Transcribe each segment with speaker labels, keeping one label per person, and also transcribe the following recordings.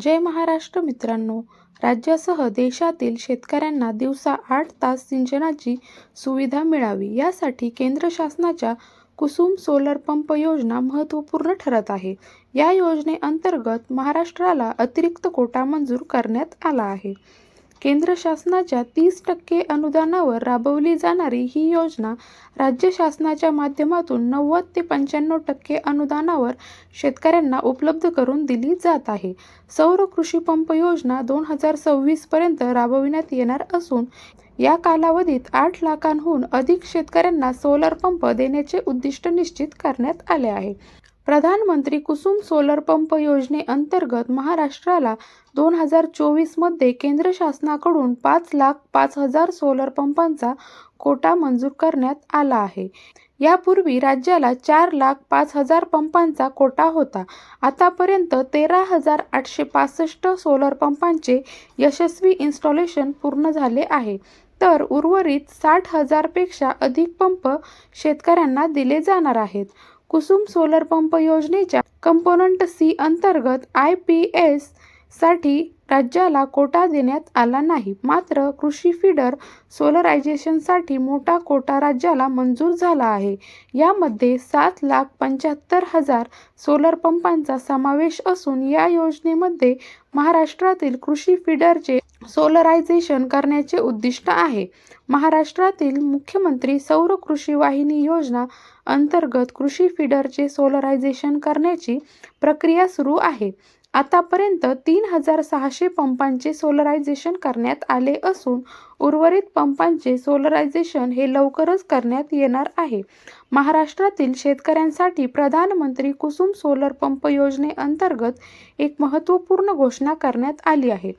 Speaker 1: जय महाराष्ट्र मित्रांनो. राज्यासह देशातील शेतकऱ्यांना दिवसा आठ तास सिंचनाची सुविधा मिळावी यासाठी केंद्र शासनाच्या कुसुम सोलर पंप योजना महत्त्वपूर्ण ठरत आहे. या योजनेअंतर्गत महाराष्ट्राला अतिरिक्त कोटा मंजूर करण्यात आला आहे. केंद्र शासनाच्या तीस टक्के अनुदानावर राबवली जाणारी ही योजना राज्य शासनाच्या माध्यमातून नव्वद ते पंच्याण्णव टक्के अनुदानावर शेतकऱ्यांना उपलब्ध करून दिली जात आहे. सौर कृषी पंप योजना दोन हजार सव्वीसपर्यंत राबविण्यात येणार असून या कालावधीत आठ लाखांहून अधिक शेतकऱ्यांना सोलर पंप देण्याचे उद्दिष्ट निश्चित करण्यात आले आहे. प्रधानमंत्री कुसुम सोलर पंप योजनेअंतर्गत महाराष्ट्राला दोन हजार चोवीसमध्ये केंद्र शासनाकडून पाच लाख पाच हजार सोलर पंपांचा कोटा मंजूर करण्यात आला आहे. यापूर्वी राज्याला चार लाख पाच हजार पंपांचा कोटा होता. आतापर्यंत तेरा हजार आठशे पासष्ट सोलर पंपांचे यशस्वी इन्स्टॉलेशन पूर्ण झाले आहे. तर उर्वरित साठ हजारपेक्षा अधिक पंप शेतकऱ्यांना दिले जाणार आहेत. कुसुम सोलर पंप योजनेच्या कंपोनंट सी अंतर्गत आय पी एससाठी राज्याला कोटा देण्यात आला नाही. मात्र कृषी फीडर सोलरायझेशनसाठी मोठा कोटा राज्याला मंजूर झाला आहे. यामध्ये सात लाख पंच्याहत्तर हजार सोलर पंपांचा समावेश असून या योजनेमध्ये महाराष्ट्रातील कृषी फीडरचे सोलरायझेशन करण्याचे उद्दिष्ट आहे. महाराष्ट्रातील मुख्यमंत्री सौर कृषी वाहिनी योजना अंतर्गत कृषी फीडरचे सोलरायझेशन करण्याची प्रक्रिया सुरू आहे. आतापर्यंत तीन हजार सहाशे पंपांचे सोलरायझेशन करण्यात आले असून उर्वरित पंपांचे सोलरायझेशन हे लवकरच करण्यात येणार आहे. महाराष्ट्रातील शेतकऱ्यांसाठी प्रधानमंत्री कुसुम सोलर पंप योजनेअंतर्गत एक महत्त्वपूर्ण घोषणा करण्यात आली आहे.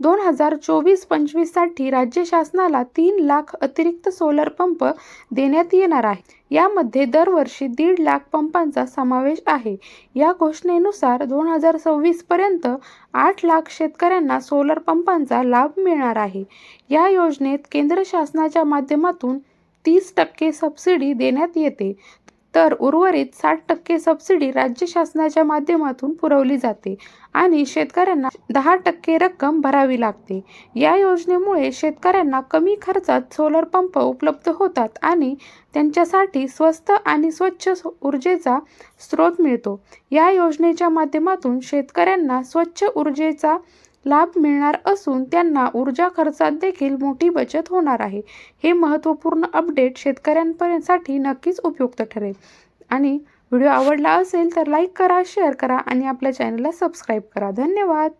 Speaker 1: दोन हजार चोवीस पंचवीससाठी राज्य शासनाला तीन लाख अतिरिक्त सोलर पंप देण्यात येणार आहे. यामध्ये दरवर्षी दीड लाख पंपांचा समावेश आहे. या घोषणेनुसार दोन हजार सव्वीसपर्यंत आठ लाख शेतकऱ्यांना सोलर पंपांचा लाभ मिळणार आहे. या योजनेत केंद्र शासनाच्या माध्यमातून तीस टक्के सबसिडी देण्यात येते. तर उर्वरित साठ टक्के सबसिडी राज्य शासनाच्या माध्यमातून पुरवली जाते आणि शेतकऱ्यांना दहा टक्के रक्कम भरावी लागते. या योजनेमुळे शेतकऱ्यांना कमी खर्चात सोलर पंप उपलब्ध होतात आणि त्यांच्यासाठी स्वस्त आणि स्वच्छ ऊर्जेचा स्रोत मिळतो. या योजनेच्या माध्यमातून शेतकऱ्यांना स्वच्छ ऊर्जेचा लाभ मिळणार असून त्यांना ऊर्जा खर्चात देखील मोठी बचत होणार आहे. हे महत्त्वपूर्ण अपडेट शेतकऱ्यांपर्यंतसाठी नक्कीच उपयुक्त ठरेल. आणि व्हिडिओ आवडला असेल तर लाईक करा शेअर करा आणि आपल्या चॅनलला सबस्क्राईब करा. धन्यवाद!